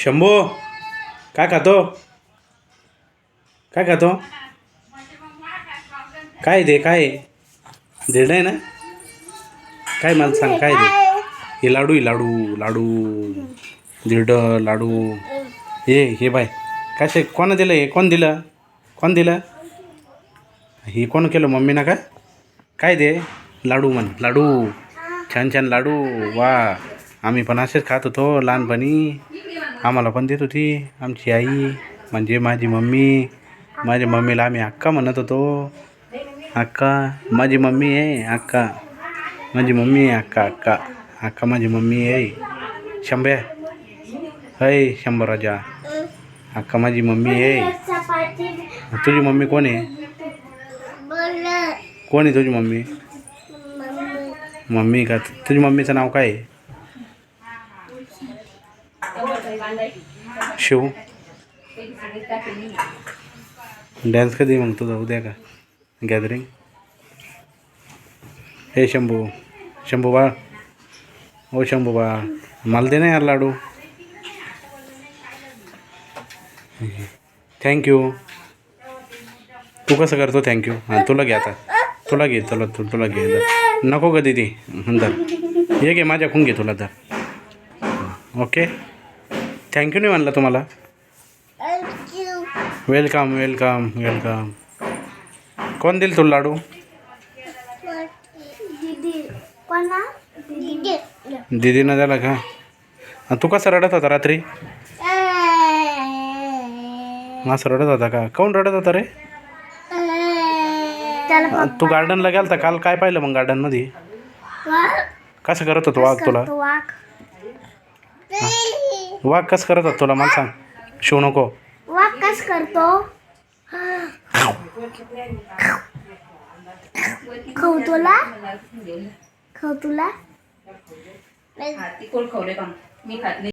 शंभो काय खातो? काय खातो? काय दे काय दीड आहे ना? काय मला सांग काय दे हे लाडू हे लाडू लाडू. दीड लाडू. हे हे बाय. कसे कोण दिलं हे? कोण दिलं? कोण दिलं? हे कोण केलं? मम्मीनं का? काय दे लाडू म्हण लाडू. छान छान लाडू. वा. आम्ही पण असेच खात होतो लहानपणी. आम्हाला पण देत होती आमची आई म्हणजे माझी मम्मी माझ्या मम्मीला आम्ही अक्का म्हणत होतो अक्का माझी मम्मी आहे अक्का माझी मम्मी आहे अक्का अक्का अक्का माझी मम्मी आहे शंभ्या हय शंभर राजा अक्का माझी मम्मी आहे चपाती तुझी मम्मी कोण आहे बोल कोण आहे तुझी मम्मी मम्मी का तुझी मम्मीचं नाव काय आहे शिव. डॅन्स कधी मग तुझा उद्या का? गॅदरिंग हे शंभू. शंभू बाळ हो शंभू बाळ मला दे ना यार लाडू. थँक्यू तू कसं करतो? थँक्यू हां तुला घे आता. तुला घे तुला तू तुला घे नको कधी ती धर. ये घे माझ्याकडून घे तुला धर ओके थँक्यू नाही म्हणलं तुम्हाला. वेलकम वेलकम वेलकम कोण देईल तुला लाडू? दीदी. कोणा दीदी. दीदीनं झाला का? तू कसं रडत होता रात्री? असं रडत होता का? कोण रडत होता रे? तू गार्डनला गेलता? काल काय पाहिलं मग गार्डनमध्ये कसं करत होतो वाघ तुला? वाघ कसं करत होता तुला मला सांग. शिव नको. वाघ कस करतो. खाऊ तुला? खाऊ तुला? मी खात नाही.